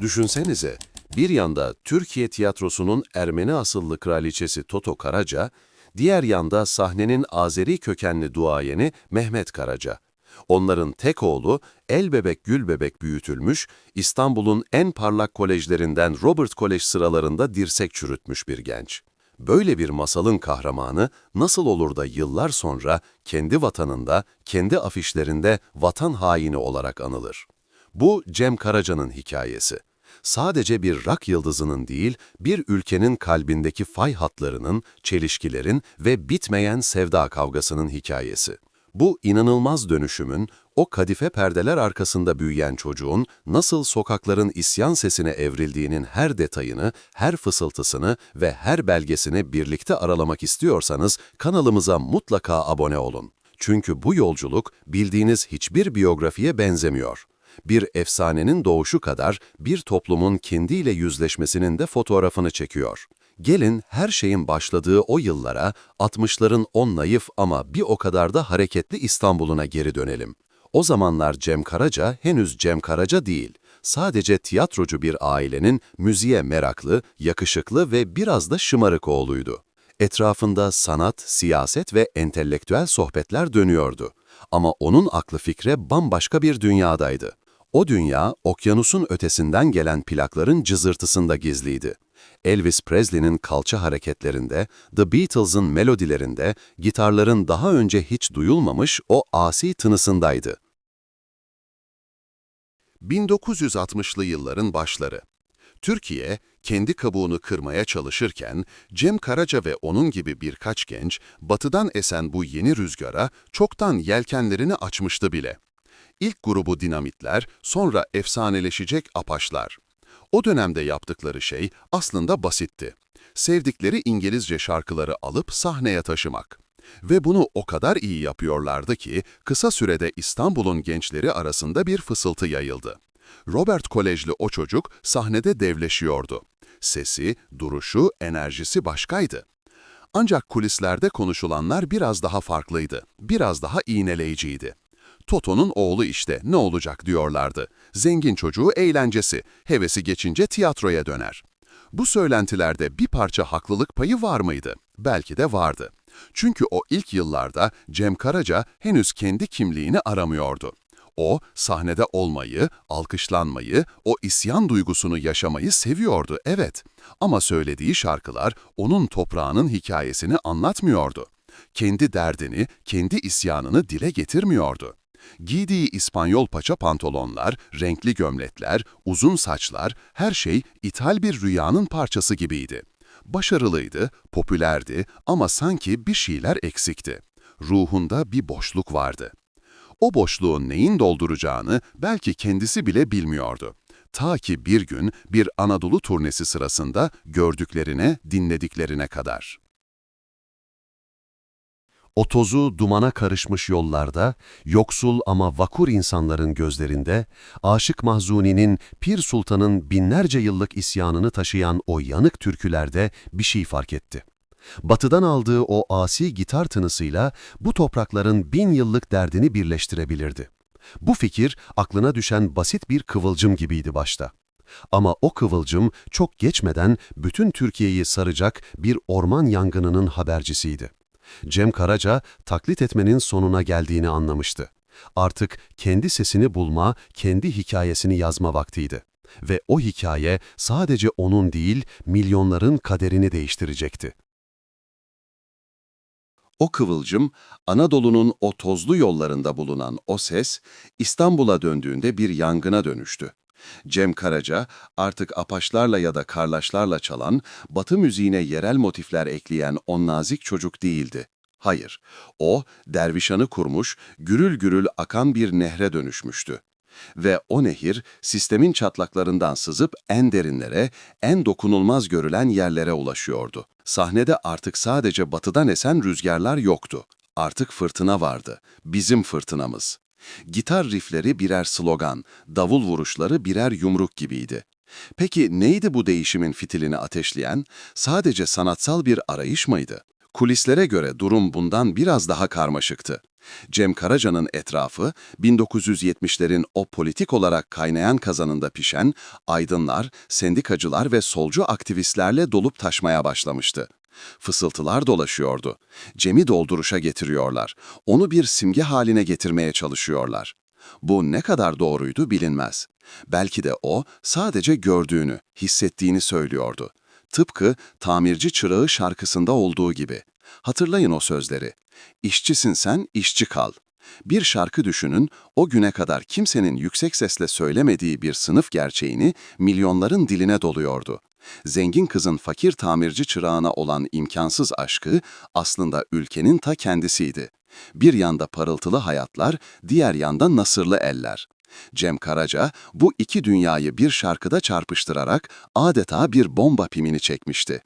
Düşünsenize, bir yanda Türkiye tiyatrosunun Ermeni asıllı kraliçesi Toto Karaca, diğer yanda sahnenin Azeri kökenli duayeni Mehmet Karaca. Onların tek oğlu, el bebek gül bebek büyütülmüş, İstanbul'un en parlak kolejlerinden Robert Kolej sıralarında dirsek çürütmüş bir genç. Böyle bir masalın kahramanı nasıl olur da yıllar sonra kendi vatanında, kendi afişlerinde vatan haini olarak anılır? Bu Cem Karaca'nın hikayesi. Sadece bir rak yıldızının değil, bir ülkenin kalbindeki fay hatlarının, çelişkilerin ve bitmeyen sevda kavgasının hikayesi. Bu inanılmaz dönüşümün, o kadife perdeler arkasında büyüyen çocuğun nasıl sokakların isyan sesine evrildiğinin her detayını, her fısıltısını ve her belgesini birlikte aralamak istiyorsanız kanalımıza mutlaka abone olun. Çünkü bu yolculuk bildiğiniz hiçbir biyografiye benzemiyor. Bir efsanenin doğuşu kadar bir toplumun kendiyle yüzleşmesinin de fotoğrafını çekiyor. Gelin her şeyin başladığı o yıllara, 60'ların o naif ama bir o kadar da hareketli İstanbul'una geri dönelim. O zamanlar Cem Karaca henüz Cem Karaca değil, sadece tiyatrocu bir ailenin müziğe meraklı, yakışıklı ve biraz da şımarık oğluydu. Etrafında sanat, siyaset ve entelektüel sohbetler dönüyordu. Ama onun aklı fikre bambaşka bir dünyadaydı. O dünya, okyanusun ötesinden gelen plakların cızırtısında gizliydi. Elvis Presley'nin kalça hareketlerinde, The Beatles'ın melodilerinde, gitarların daha önce hiç duyulmamış o asi tınısındaydı. 1960'lı yılların başları. Türkiye, kendi kabuğunu kırmaya çalışırken, Cem Karaca ve onun gibi birkaç genç, batıdan esen bu yeni rüzgara çoktan yelkenlerini açmıştı bile. İlk grubu dinamitler, sonra efsaneleşecek apaşlar. O dönemde yaptıkları şey aslında basitti. Sevdikleri İngilizce şarkıları alıp sahneye taşımak. Ve bunu o kadar iyi yapıyorlardı ki kısa sürede İstanbul'un gençleri arasında bir fısıltı yayıldı. Robert Kolejli o çocuk sahnede devleşiyordu. Sesi, duruşu, enerjisi başkaydı. Ancak kulislerde konuşulanlar biraz daha farklıydı, biraz daha iğneleyiciydi. Toto'nun oğlu işte ne olacak diyorlardı. Zengin çocuğu eğlencesi, hevesi geçince tiyatroya döner. Bu söylentilerde bir parça haklılık payı var mıydı? Belki de vardı. Çünkü o ilk yıllarda Cem Karaca henüz kendi kimliğini aramıyordu. O, sahnede olmayı, alkışlanmayı, o isyan duygusunu yaşamayı seviyordu, evet. Ama söylediği şarkılar onun toprağının hikayesini anlatmıyordu. Kendi derdini, kendi isyanını dile getirmiyordu. Giydiği İspanyol paça pantolonlar, renkli gömlekler, uzun saçlar, her şey ithal bir rüyanın parçası gibiydi. Başarılıydı, popülerdi ama sanki bir şeyler eksikti. Ruhunda bir boşluk vardı. O boşluğu neyin dolduracağını belki kendisi bile bilmiyordu. Ta ki bir gün bir Anadolu turnesi sırasında gördüklerine, dinlediklerine kadar. O tozu dumana karışmış yollarda, yoksul ama vakur insanların gözlerinde, Aşık Mahzuni'nin Pir Sultan'ın binlerce yıllık isyanını taşıyan o yanık türkülerde bir şey fark etti. Batıdan aldığı o asi gitar tınısıyla bu toprakların bin yıllık derdini birleştirebilirdi. Bu fikir aklına düşen basit bir kıvılcım gibiydi başta. Ama o kıvılcım çok geçmeden bütün Türkiye'yi saracak bir orman yangınının habercisiydi. Cem Karaca taklit etmenin sonuna geldiğini anlamıştı. Artık kendi sesini bulma, kendi hikayesini yazma vaktiydi. Ve o hikaye sadece onun değil, milyonların kaderini değiştirecekti. O kıvılcım, Anadolu'nun o tozlu yollarında bulunan o ses, İstanbul'a döndüğünde bir yangına dönüştü. Cem Karaca artık apaçlarla ya da karlaşlarla çalan, batı müziğine yerel motifler ekleyen o nazik çocuk değildi. Hayır, o dervişanı kurmuş, gürül gürül akan bir nehre dönüşmüştü. Ve o nehir sistemin çatlaklarından sızıp en derinlere, en dokunulmaz görülen yerlere ulaşıyordu. Sahnede artık sadece batıdan esen rüzgarlar yoktu. Artık fırtına vardı. Bizim fırtınamız. Gitar riffleri birer slogan, davul vuruşları birer yumruk gibiydi. Peki neydi bu değişimin fitilini ateşleyen? Sadece sanatsal bir arayış mıydı? Kulislere göre durum bundan biraz daha karmaşıktı. Cem Karaca'nın etrafı 1970'lerin o politik olarak kaynayan kazanında pişen aydınlar, sendikacılar ve solcu aktivistlerle dolup taşmaya başlamıştı. Fısıltılar dolaşıyordu. Cem'i dolduruşa getiriyorlar. Onu bir simge haline getirmeye çalışıyorlar. Bu ne kadar doğruydu bilinmez. Belki de o sadece gördüğünü, hissettiğini söylüyordu. Tıpkı Tamirci Çırağı şarkısında olduğu gibi. Hatırlayın o sözleri. İşçisin sen, işçi kal. Bir şarkı düşünün, o güne kadar kimsenin yüksek sesle söylemediği bir sınıf gerçeğini milyonların diline doluyordu. Zengin kızın fakir tamirci çırağına olan imkansız aşkı aslında ülkenin ta kendisiydi. Bir yanda parıltılı hayatlar, diğer yanda nasırlı eller. Cem Karaca bu iki dünyayı bir şarkıda çarpıştırarak adeta bir bomba pimini çekmişti.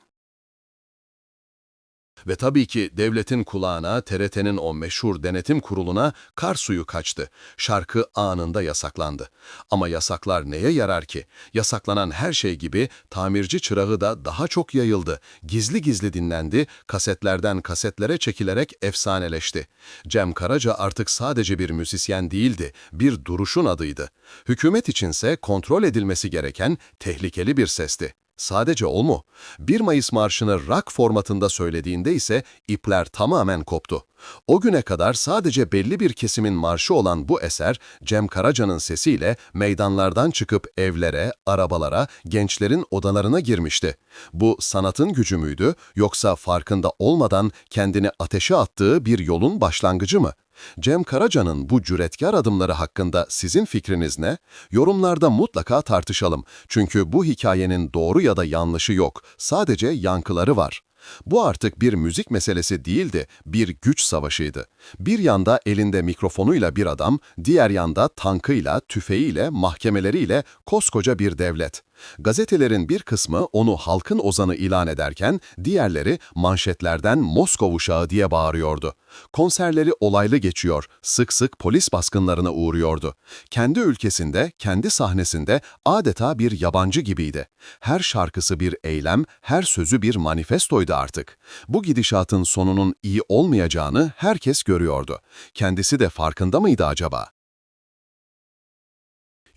Ve tabii ki devletin kulağına, TRT'nin o meşhur denetim kuruluna kar suyu kaçtı. Şarkı anında yasaklandı. Ama yasaklar neye yarar ki? Yasaklanan her şey gibi tamirci çırağı da daha çok yayıldı. Gizli gizli dinlendi, kasetlerden kasetlere çekilerek efsaneleşti. Cem Karaca artık sadece bir müzisyen değildi, bir duruşun adıydı. Hükümet içinse kontrol edilmesi gereken tehlikeli bir sesti. Sadece o mu? 1 Mayıs Marşı'nı rock formatında söylediğinde ise ipler tamamen koptu. O güne kadar sadece belli bir kesimin marşı olan bu eser, Cem Karaca'nın sesiyle meydanlardan çıkıp evlere, arabalara, gençlerin odalarına girmişti. Bu sanatın gücü müydü, yoksa farkında olmadan kendini ateşe attığı bir yolun başlangıcı mı? Cem Karaca'nın bu cüretkar adımları hakkında sizin fikriniz ne? Yorumlarda mutlaka tartışalım. Çünkü bu hikayenin doğru ya da yanlışı yok. Sadece yankıları var. Bu artık bir müzik meselesi değildi, bir güç savaşıydı. Bir yanda elinde mikrofonuyla bir adam, diğer yanda tankıyla, tüfeğiyle, mahkemeleriyle koskoca bir devlet. Gazetelerin bir kısmı onu halkın ozanı ilan ederken, diğerleri manşetlerden Moskov uşağı diye bağırıyordu. Konserleri olaylı geçiyor, sık sık polis baskınlarına uğruyordu. Kendi ülkesinde, kendi sahnesinde adeta bir yabancı gibiydi. Her şarkısı bir eylem, her sözü bir manifestoydu artık. Bu gidişatın sonunun iyi olmayacağını herkes görüyordu. Kendisi de farkında mıydı acaba?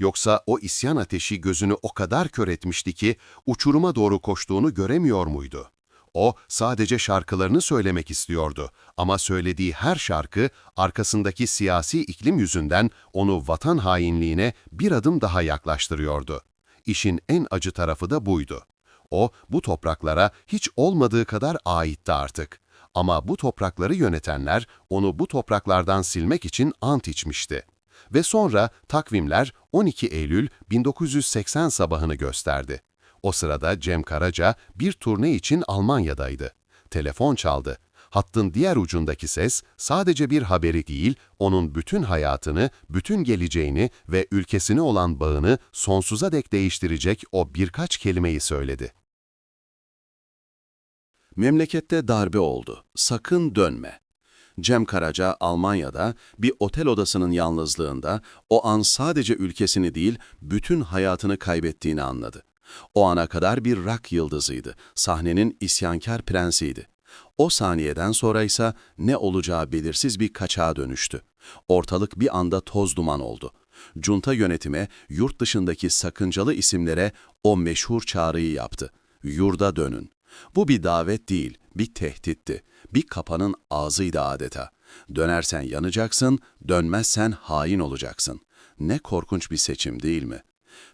Yoksa o isyan ateşi gözünü o kadar kör etmişti ki uçuruma doğru koştuğunu göremiyor muydu? O sadece şarkılarını söylemek istiyordu ama söylediği her şarkı arkasındaki siyasi iklim yüzünden onu vatan hainliğine bir adım daha yaklaştırıyordu. İşin en acı tarafı da buydu. O bu topraklara hiç olmadığı kadar aitti artık. Ama bu toprakları yönetenler onu bu topraklardan silmek için ant içmişti. Ve sonra takvimler 12 Eylül 1980 sabahını gösterdi. O sırada Cem Karaca bir turne için Almanya'daydı. Telefon çaldı. Hattın diğer ucundaki ses sadece bir haberi değil, onun bütün hayatını, bütün geleceğini ve ülkesine olan bağını sonsuza dek değiştirecek o birkaç kelimeyi söyledi. Memlekette darbe oldu. Sakın dönme. Cem Karaca Almanya'da bir otel odasının yalnızlığında o an sadece ülkesini değil bütün hayatını kaybettiğini anladı. O ana kadar bir rock yıldızıydı, sahnenin isyankar prensiydi. O saniyeden sonra ise ne olacağı belirsiz bir kaçağa dönüştü. Ortalık bir anda toz duman oldu. Junta yönetime yurt dışındaki sakıncalı isimlere o meşhur çağrıyı yaptı. Yurda dönün. Bu bir davet değil, bir tehditti. Bir kapanın ağzıydı adeta. Dönersen yanacaksın, dönmezsen hain olacaksın. Ne korkunç bir seçim değil mi?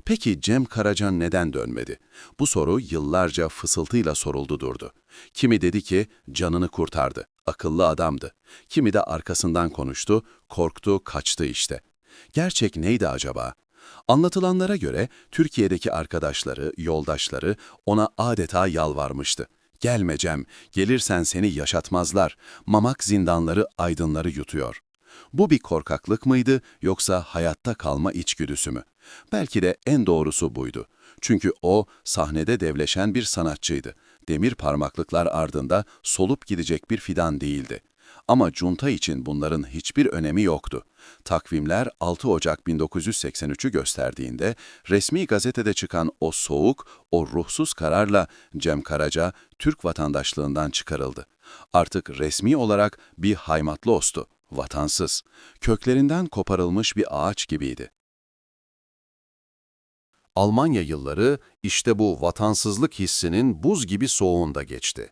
Peki Cem Karacan neden dönmedi? Bu soru yıllarca fısıltıyla soruldu durdu. Kimi dedi ki canını kurtardı, akıllı adamdı. Kimi de arkasından konuştu, korktu, kaçtı işte. Gerçek neydi acaba? Anlatılanlara göre Türkiye'deki arkadaşları, yoldaşları ona adeta yalvarmıştı. Gelme Cem, gelirsen seni yaşatmazlar. Mamak zindanları aydınları yutuyor. Bu bir korkaklık mıydı yoksa hayatta kalma içgüdüsü mü? Belki de en doğrusu buydu. Çünkü o sahnede devleşen bir sanatçıydı. Demir parmaklıklar ardında solup gidecek bir fidan değildi. Ama junta için bunların hiçbir önemi yoktu. Takvimler 6 Ocak 1983'ü gösterdiğinde resmi gazetede çıkan o soğuk, o ruhsuz kararla Cem Karaca Türk vatandaşlığından çıkarıldı. Artık resmi olarak bir haymatlostu, vatansız. Köklerinden koparılmış bir ağaç gibiydi. Almanya yılları işte bu vatansızlık hissinin buz gibi soğuğunda geçti.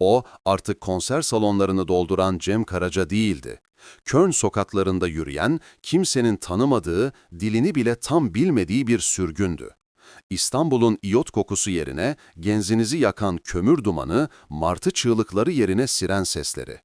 O artık konser salonlarını dolduran Cem Karaca değildi. Köln sokaklarında yürüyen, kimsenin tanımadığı, dilini bile tam bilmediği bir sürgündü. İstanbul'un iyot kokusu yerine genzinizi yakan kömür dumanı, martı çığlıkları yerine siren sesleri.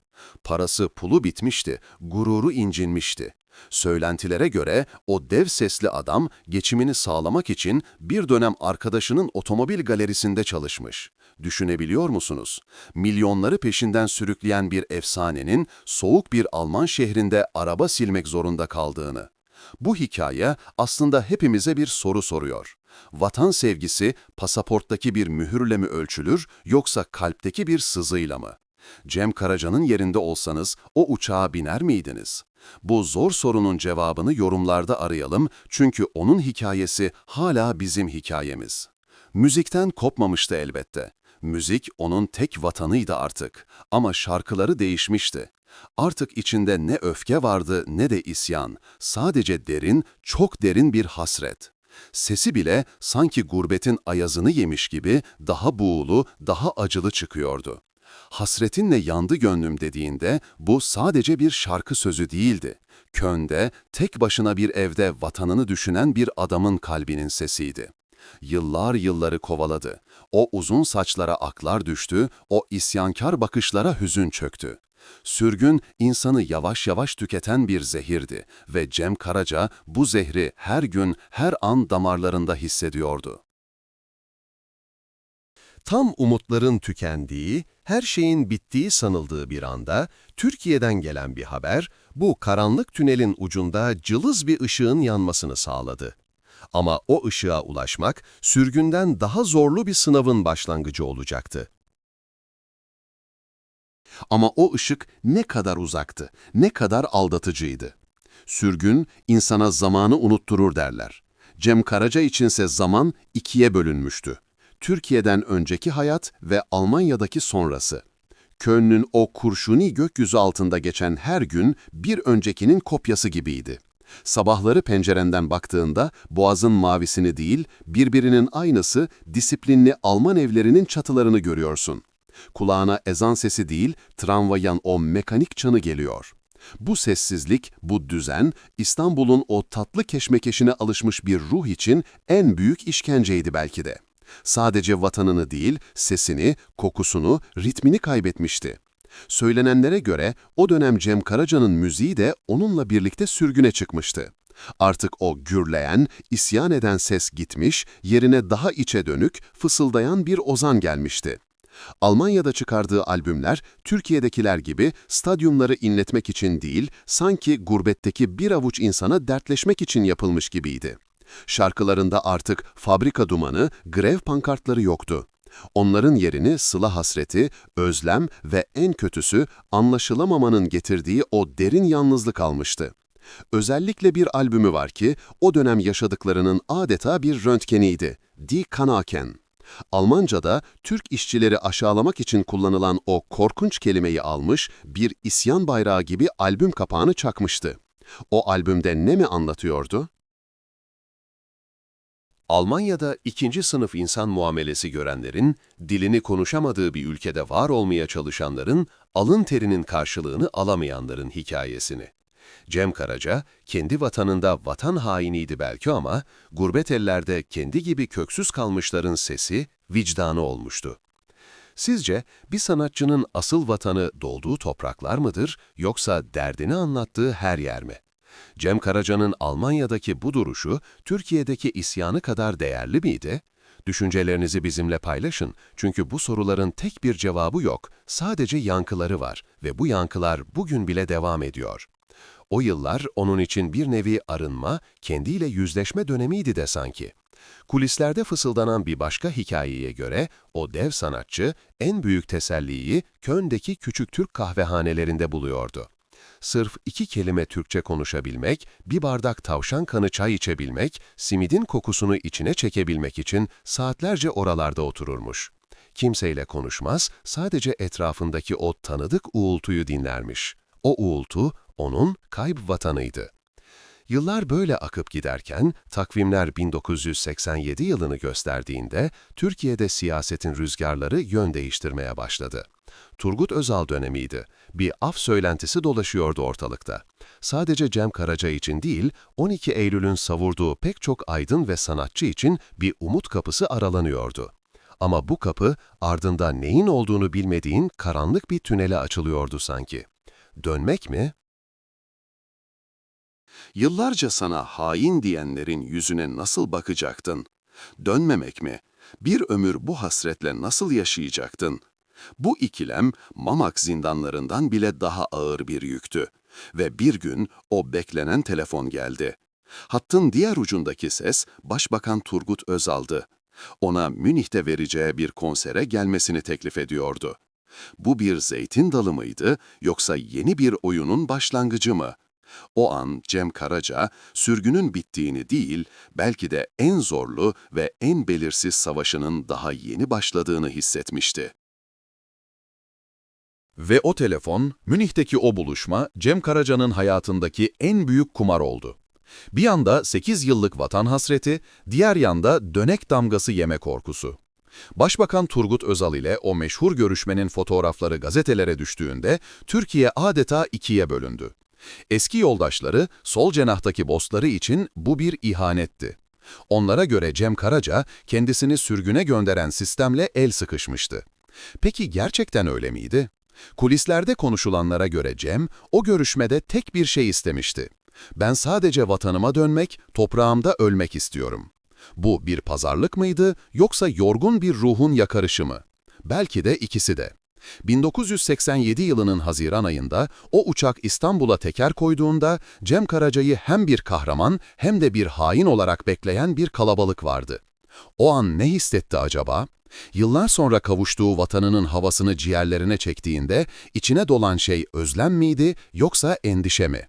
Parası pulu bitmişti, gururu incinmişti. Söylentilere göre o dev sesli adam geçimini sağlamak için bir dönem arkadaşının otomobil galerisinde çalışmış. Düşünebiliyor musunuz? Milyonları peşinden sürükleyen bir efsanenin soğuk bir Alman şehrinde araba silmek zorunda kaldığını. Bu hikaye aslında hepimize bir soru soruyor. Vatan sevgisi pasaporttaki bir mühürle mi ölçülür yoksa kalpteki bir sızıyla mı? Cem Karaca'nın yerinde olsanız o uçağa biner miydiniz? Bu zor sorunun cevabını yorumlarda arayalım çünkü onun hikayesi hala bizim hikayemiz. Müzikten kopmamıştı elbette. Müzik onun tek vatanıydı artık ama şarkıları değişmişti. Artık içinde ne öfke vardı ne de isyan, sadece derin, çok derin bir hasret. Sesi bile sanki gurbetin ayazını yemiş gibi daha buğulu, daha acılı çıkıyordu. Hasretinle yandı gönlüm dediğinde bu sadece bir şarkı sözü değildi. Köln'de tek başına bir evde vatanını düşünen bir adamın kalbinin sesiydi. Yıllar yılları kovaladı. O uzun saçlara aklar düştü, o isyankar bakışlara hüzün çöktü. Sürgün insanı yavaş yavaş tüketen bir zehirdi ve Cem Karaca bu zehri her gün, her an damarlarında hissediyordu. Tam umutların tükendiği, her şeyin bittiği sanıldığı bir anda Türkiye'den gelen bir haber bu karanlık tünelin ucunda cılız bir ışığın yanmasını sağladı. Ama o ışığa ulaşmak sürgünden daha zorlu bir sınavın başlangıcı olacaktı. Ama o ışık ne kadar uzaktı, ne kadar aldatıcıydı. Sürgün insana zamanı unutturur derler. Cem Karaca içinse zaman ikiye bölünmüştü. Türkiye'den önceki hayat ve Almanya'daki sonrası. Köln'ün o kurşuni gökyüzü altında geçen her gün bir öncekinin kopyası gibiydi. Sabahları pencerenden baktığında boğazın mavisini değil, birbirinin aynısı disiplinli Alman evlerinin çatılarını görüyorsun. Kulağına ezan sesi değil, tramvayan o mekanik çanı geliyor. Bu sessizlik, bu düzen, İstanbul'un o tatlı keşmekeşine alışmış bir ruh için en büyük işkenceydi belki de. Sadece vatanını değil, sesini, kokusunu, ritmini kaybetmişti. Söylenenlere göre o dönem Cem Karaca'nın müziği de onunla birlikte sürgüne çıkmıştı. Artık o gürleyen, isyan eden ses gitmiş, yerine daha içe dönük, fısıldayan bir ozan gelmişti. Almanya'da çıkardığı albümler, Türkiye'dekiler gibi stadyumları inletmek için değil, sanki gurbetteki bir avuç insana dertleşmek için yapılmış gibiydi. Şarkılarında artık fabrika dumanı, grev pankartları yoktu. Onların yerini sıla hasreti, özlem ve en kötüsü anlaşılamamanın getirdiği o derin yalnızlık almıştı. Özellikle bir albümü var ki o dönem yaşadıklarının adeta bir röntgeniydi. Die Kanaken. Almanca'da Türk işçileri aşağılamak için kullanılan o korkunç kelimeyi almış, bir isyan bayrağı gibi albüm kapağını çakmıştı. O albümde ne mi anlatıyordu? Almanya'da ikinci sınıf insan muamelesi görenlerin, dilini konuşamadığı bir ülkede var olmaya çalışanların, alın terinin karşılığını alamayanların hikayesini. Cem Karaca, kendi vatanında vatan hainiydi belki ama, gurbet ellerde kendi gibi köksüz kalmışların sesi, vicdanı olmuştu. Sizce bir sanatçının asıl vatanı dolduğu topraklar mıdır, yoksa derdini anlattığı her yer mi? Cem Karaca'nın Almanya'daki bu duruşu, Türkiye'deki isyanı kadar değerli miydi? Düşüncelerinizi bizimle paylaşın çünkü bu soruların tek bir cevabı yok, sadece yankıları var ve bu yankılar bugün bile devam ediyor. O yıllar onun için bir nevi arınma, kendiyle yüzleşme dönemiydi de sanki. Kulislerde fısıldanan bir başka hikayeye göre o dev sanatçı en büyük teselliyi Köln'deki küçük Türk kahvehanelerinde buluyordu. Sırf iki kelime Türkçe konuşabilmek, bir bardak tavşan kanı çay içebilmek, simidin kokusunu içine çekebilmek için saatlerce oralarda otururmuş. Kimseyle konuşmaz, sadece etrafındaki o tanıdık uğultuyu dinlermiş. O uğultu onun kayıp vatanıydı. Yıllar böyle akıp giderken, takvimler 1987 yılını gösterdiğinde Türkiye'de siyasetin rüzgarları yön değiştirmeye başladı. Turgut Özal dönemiydi. Bir af söylentisi dolaşıyordu ortalıkta. Sadece Cem Karaca için değil, 12 Eylül'ün savurduğu pek çok aydın ve sanatçı için bir umut kapısı aralanıyordu. Ama bu kapı ardında neyin olduğunu bilmediğin karanlık bir tünele açılıyordu sanki. Dönmek mi? Yıllarca sana hain diyenlerin yüzüne nasıl bakacaktın? Dönmemek mi? Bir ömür bu hasretle nasıl yaşayacaktın? Bu ikilem Mamak zindanlarından bile daha ağır bir yüktü. Ve bir gün o beklenen telefon geldi. Hattın diğer ucundaki ses Başbakan Turgut Özal'dı. Ona Münih'te vereceği bir konsere gelmesini teklif ediyordu. Bu bir zeytin dalı mıydı yoksa yeni bir oyunun başlangıcı mı? O an Cem Karaca, sürgünün bittiğini değil, belki de en zorlu ve en belirsiz savaşının daha yeni başladığını hissetmişti. Ve o telefon, Münih'teki o buluşma Cem Karaca'nın hayatındaki en büyük kumar oldu. Bir yanda 8 yıllık vatan hasreti, diğer yanda dönek damgası yeme korkusu. Başbakan Turgut Özal ile o meşhur görüşmenin fotoğrafları gazetelere düştüğünde Türkiye adeta ikiye bölündü. Eski yoldaşları, sol cenahtaki bostları için bu bir ihanetti. Onlara göre Cem Karaca kendisini sürgüne gönderen sistemle el sıkışmıştı. Peki gerçekten öyle miydi? Kulislerde konuşulanlara göre Cem, o görüşmede tek bir şey istemişti. Ben sadece vatanıma dönmek, toprağımda ölmek istiyorum. Bu bir pazarlık mıydı yoksa yorgun bir ruhun yakarışı mı? Belki de ikisi de. 1987 yılının Haziran ayında o uçak İstanbul'a teker koyduğunda Cem Karaca'yı hem bir kahraman hem de bir hain olarak bekleyen bir kalabalık vardı. O an ne hissetti acaba? Yıllar sonra kavuştuğu vatanının havasını ciğerlerine çektiğinde içine dolan şey özlem miydi yoksa endişe mi?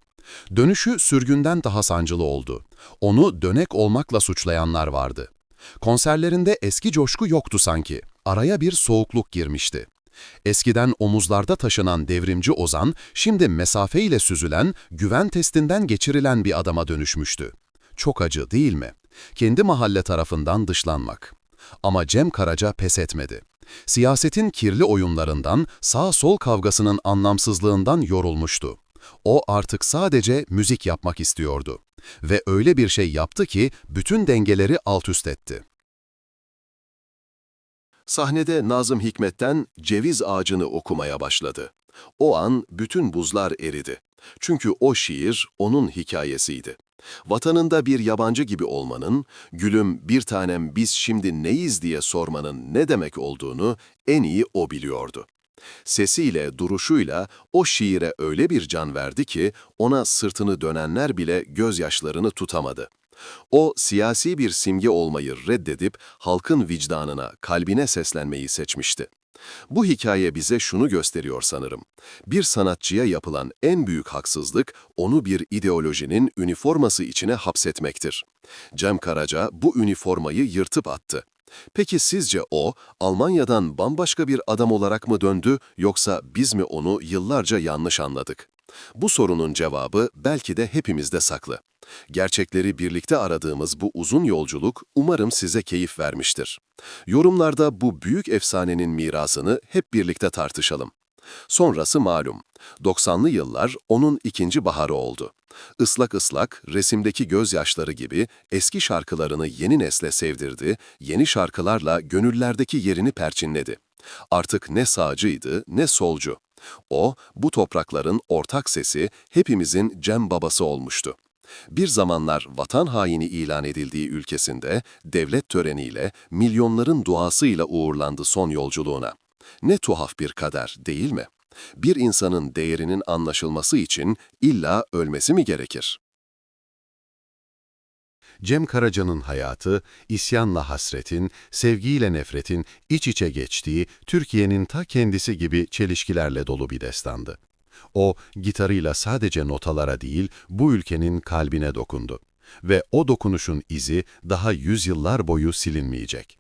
Dönüşü sürgünden daha sancılı oldu. Onu dönek olmakla suçlayanlar vardı. Konserlerinde eski coşku yoktu sanki. Araya bir soğukluk girmişti. Eskiden omuzlarda taşınan devrimci Ozan, şimdi mesafeyle süzülen, güven testinden geçirilen bir adama dönüşmüştü. Çok acı değil mi? Kendi mahalle tarafından dışlanmak. Ama Cem Karaca pes etmedi. Siyasetin kirli oyunlarından, sağ-sol kavgasının anlamsızlığından yorulmuştu. O artık sadece müzik yapmak istiyordu. Ve öyle bir şey yaptı ki bütün dengeleri alt üst etti. Sahnede Nazım Hikmet'ten Ceviz Ağacını okumaya başladı. O an bütün buzlar eridi. Çünkü o şiir onun hikayesiydi. Vatanında bir yabancı gibi olmanın, gülüm bir tanem biz şimdi neyiz diye sormanın ne demek olduğunu en iyi o biliyordu. Sesiyle, duruşuyla o şiire öyle bir can verdi ki ona sırtını dönenler bile gözyaşlarını tutamadı. O siyasi bir simge olmayı reddedip halkın vicdanına, kalbine seslenmeyi seçmişti. Bu hikaye bize şunu gösteriyor sanırım. Bir sanatçıya yapılan en büyük haksızlık onu bir ideolojinin üniforması içine hapsetmektir. Cem Karaca bu üniformayı yırtıp attı. Peki sizce o, Almanya'dan bambaşka bir adam olarak mı döndü yoksa biz mi onu yıllarca yanlış anladık? Bu sorunun cevabı belki de hepimizde saklı. Gerçekleri birlikte aradığımız bu uzun yolculuk umarım size keyif vermiştir. Yorumlarda bu büyük efsanenin mirasını hep birlikte tartışalım. Sonrası malum. 90'lı yıllar onun ikinci baharı oldu. Islak ıslak, resimdeki gözyaşları gibi eski şarkılarını yeni nesle sevdirdi, yeni şarkılarla gönüllerdeki yerini perçinledi. Artık ne sağcıydı ne solcu. O, bu toprakların ortak sesi, hepimizin Cem babası olmuştu. Bir zamanlar vatan haini ilan edildiği ülkesinde devlet töreniyle, milyonların duasıyla uğurlandı son yolculuğuna. Ne tuhaf bir kader değil mi? Bir insanın değerinin anlaşılması için illa ölmesi mi gerekir? Cem Karaca'nın hayatı, isyanla hasretin, sevgiyle nefretin iç içe geçtiği Türkiye'nin ta kendisi gibi çelişkilerle dolu bir destandı. O, gitarıyla sadece notalara değil, bu ülkenin kalbine dokundu. Ve o dokunuşun izi daha yüzyıllar boyu silinmeyecek.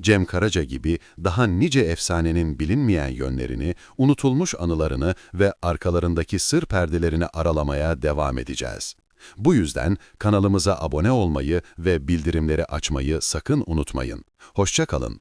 Cem Karaca gibi daha nice efsanenin bilinmeyen yönlerini, unutulmuş anılarını ve arkalarındaki sır perdelerini aralamaya devam edeceğiz. Bu yüzden kanalımıza abone olmayı ve bildirimleri açmayı sakın unutmayın. Hoşça kalın.